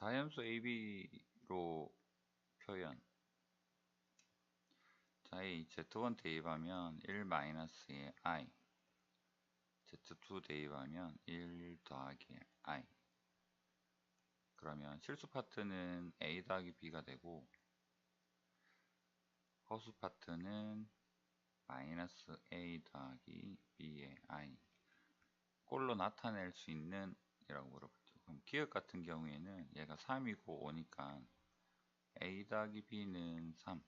자연수 AB로 표현. 자, 이 Z1 대입하면 1 마이너스의 I Z2 대입하면 1 더하기 I 그러면 실수 파트는 A 더하기 B가 되고 허수 파트는 마이너스 A 더하기 B의 I 꼴로 나타낼 수 있는 이라고 물어봤죠. 그럼 기억 같은 경우에는 얘가 3이고 5니까 A 더하기 B는 3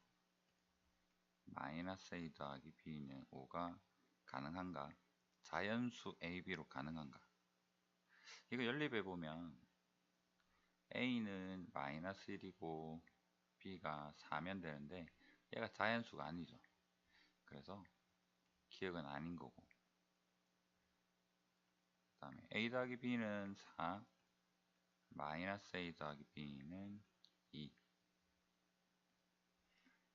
마이너스 A 더하기 B는 5가 가능한가? 자연수 AB로 가능한가? 이거 연립해 보면 A는 마이너스 1이고 B가 4면 되는데 얘가 자연수가 아니죠. 그래서 기억은 아닌 거고 그 다음에 A 더하기 B는 4 마이너스 A 더하기 B는 2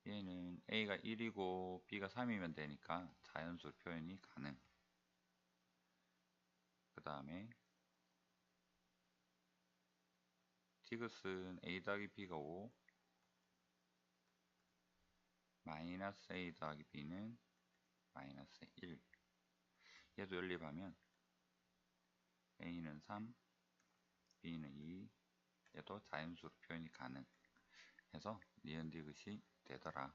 얘는 A가 1이고 B가 3이면 되니까 자연수 표현이 가능. 그 다음에 디귿은 A 더하기 B가 5 마이너스 A 더하기 B는 마이너스 1 얘도 연립하면 A는 3 B는 2 얘도 자연수로 표현이 가능 해서 니은 디귿이 되더라